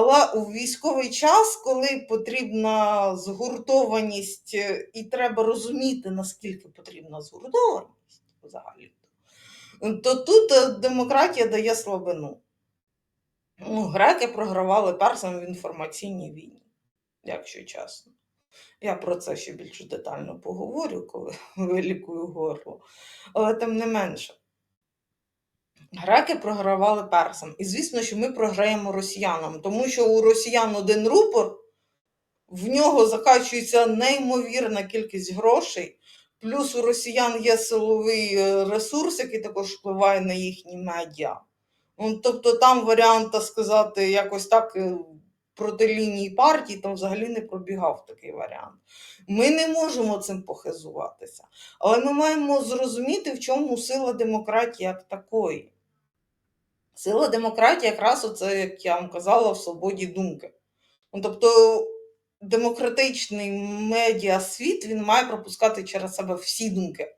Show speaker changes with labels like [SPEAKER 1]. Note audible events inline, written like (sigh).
[SPEAKER 1] Але у військовий час, коли потрібна згуртованість, е, і треба розуміти, наскільки потрібна згуртованість взагалі, то тут е, демократія дає слабину. Ну, греки програвали персам в інформаційній війні, якщо чесно. Я про це ще більш детально поговорю, коли (laughs) вилікую горло. Але тим не менше. Греки програвали персам. І звісно, що ми програємо росіянам, тому що у росіян один рупор, в нього закачується неймовірна кількість грошей. Плюс у росіян є силовий е, ресурс, який також впливає на їхні медіа. Ну, Тобто там варіанта сказати якось так е, проти лінії партії, там взагалі не пробігав такий варіант. Ми не можемо цим похизуватися. Але ми маємо зрозуміти, в чому сила демократії як такої. Сила демократії якраз оце, як я вам казала, в свободі думки. Ну, тобто демократичний медіасвіт він має пропускати через себе всі думки.